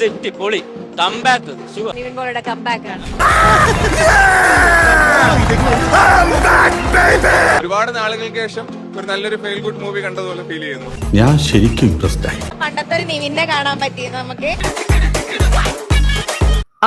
Set പൊളി. Comeback ശുവ Nivin പോളിയുടെ comeback ആണ്. ഒരുപാട് നാളുകൾക്ക് ശേഷം ഒരു നല്ലൊരു ഫെയിൽ ഗുഡ് മൂവി കണ്ടതുപോലെ ഫീൽ ചെയ്യുന്നു. ഞാൻ ശരിക്കും ഇംപ്രസ്ഡ് ആയി. പണ്ടത്തെ ഒരു നിവിനെ കാണാൻ പറ്റി നമുക്ക്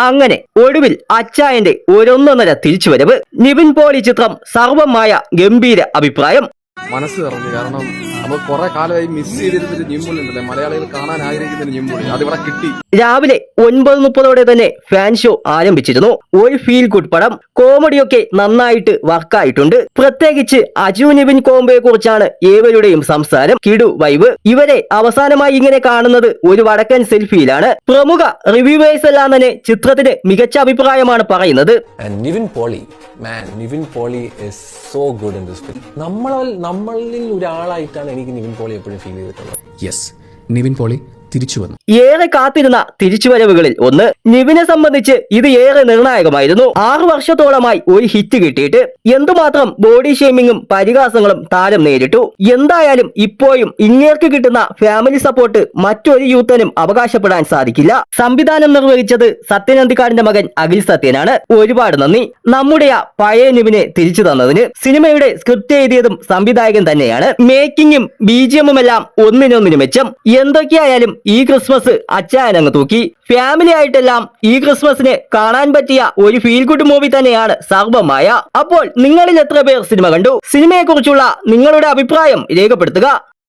അങ്ങനെ ഒടുവിൽ അച്ചായന്റെ ഒരൊന്നൊന്നര തിരിച്ചുവരവ് നിവിൻ പോളി ചിത്രം സർവമായ ഗംഭീര അഭിപ്രായം. മനസ്സ് നിറഞ്ഞു. കാരണം നമ്മൾ കുറെ കാലമായി മിസ് ചെയ്തിരുന്നൊരു ഞിമ്പുളി ഉണ്ടല്ലേ മലയാളികൾ കാണാൻ ആഗ്രഹിക്കുന്ന ഒരു ഞിമ്പുളി അതിവിടെ കിട്ടി. രാവിലെ ഒൻപത് മുപ്പതോടെ തന്നെ ഫാൻ ഷോ ആരംഭിച്ചിരുന്നു. ഒരു ഫീൽ ഗുഡ് പടം. കോമഡിയൊക്കെ നന്നായിട്ട് വർക്കായിട്ടുണ്ട് പ്രത്യേകിച്ച് അജു നിവിൻ കോംബോയെ കുറിച്ചാണ് ഏവരുടെയും സംസാരം. കിടു വൈബ്. ഇവരെ അവസാനമായി ഇങ്ങനെ കാണുന്നത് ഒരു വടക്കൻ സെൽഫിയിലാണ്. പ്രമുഖ റിവ്യൂവേഴ്സ് എല്ലാം തന്നെ ചിത്രത്തിന് മികച്ച അഭിപ്രായമാണ് പറയുന്നത്. Nivin Pauly, man, Pauly so good in this. നമ്മളിൽ ഒരാളായിട്ടാണ് എനിക്ക് നിവിൻ പോളി എപ്പോഴും ഫീൽ ചെയ്തിട്ടുള്ളത്. യെസ് നിവിൻ പോളി തിരിച്ചു വന്നു. ഏറെ കാത്തിരുന്ന തിരിച്ചുവരവുകളിൽ ഒന്ന് നിവിനെ സംബന്ധിച്ച് ഇത് ഏറെ നിർണായകമായിരുന്നു. ആറു വർഷത്തോളമായി ഒരു ഹിറ്റ് കിട്ടിയിട്ട് എന്തുമാത്രം ബോഡി ഷേമിങ്ങും പരിഹാസങ്ങളും താരം നേരിട്ടു. എന്തായാലും ഇപ്പോഴും ഇങ്ങേർക്ക് കിട്ടുന്ന ഫാമിലി സപ്പോർട്ട് മറ്റൊരു യൂത്തനും അവകാശപ്പെടാൻ സാധിക്കില്ല. സംവിധാനം നിർവഹിച്ചത് സത്യനന്ദിക്കാടിന്റെ മകൻ അഖിൽ സത്യനാണ്. ഒരുപാട് നന്ദി. നമ്മുടെ ആ പഴയ നിവിനെ തിരിച്ചു തന്നതിന് സിനിമയുടെ സ്ക്രിപ്റ്റ് എഴുതിയതും സംവിധായകൻ തന്നെയാണ്. മേക്കിങ്ങും ബീജിയമും എല്ലാം ഒന്നിനൊന്നിനു മെച്ചം. എന്തൊക്കെയായാലും ഈ ക്രിസ്മസ് അച്ചായനങ്ങ് തൂക്കി? ഫാമിലി ആയിട്ടെല്ലാം ഈ ക്രിസ്മസിന് കാണാൻ പറ്റിയ ഒരു ഫീൽ ഗുഡ് മൂവി തന്നെയാണ് സർവമായ അപ്പോൾ നിങ്ങളിൽ എത്ര പേർ സിനിമ കണ്ടു? സിനിമയെക്കുറിച്ചുള്ള നിങ്ങളുടെ അഭിപ്രായം രേഖപ്പെടുത്തുക.